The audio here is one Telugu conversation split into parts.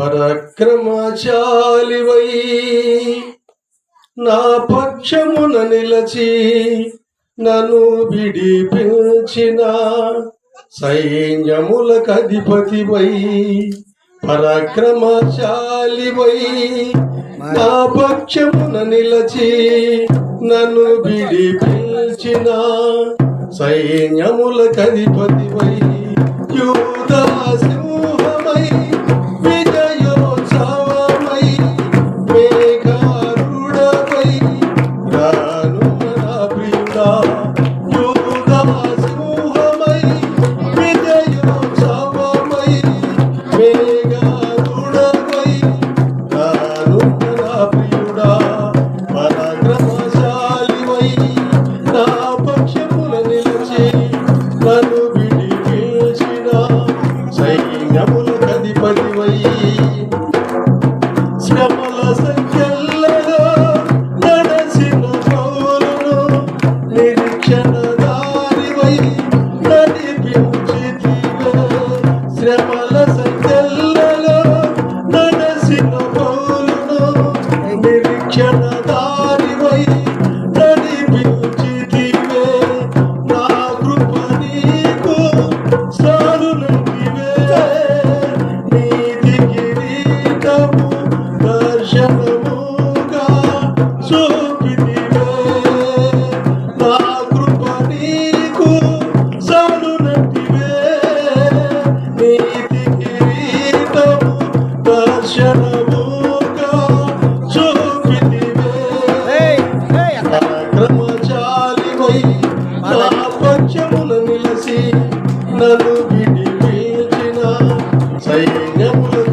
పరాక్రమాచాలివై నా పక్షమున నిలచి నను విడిపించిన సైన్యముల సైన్యములకధిపతివై పరాక్రమశాలివై నా పక్షమున నిలచి నన్ను విడిపించిన సైన్యముల సైన్యములకధిపతివై యూదాసు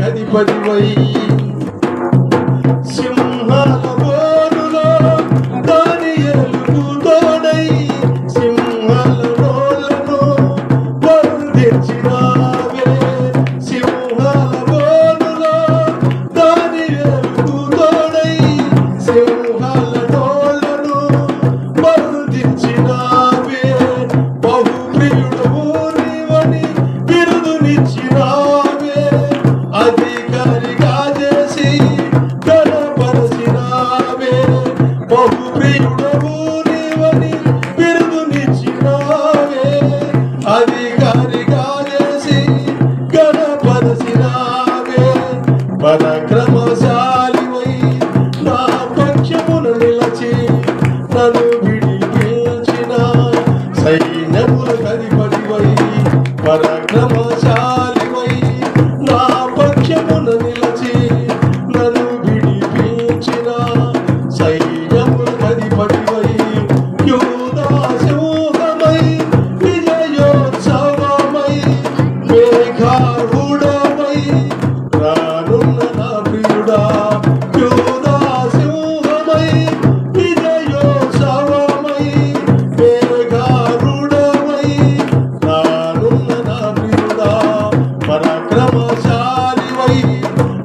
கதிபதிவை சாரி வைத்து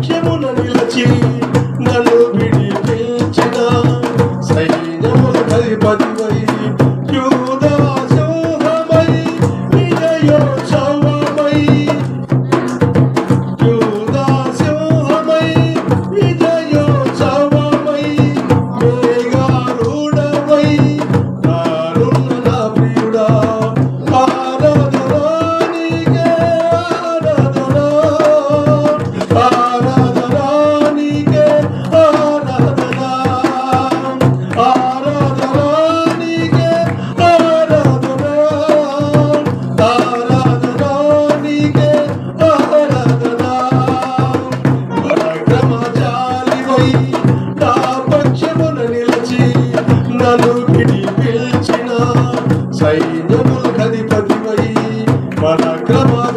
Chemo na lila chee 胳膊。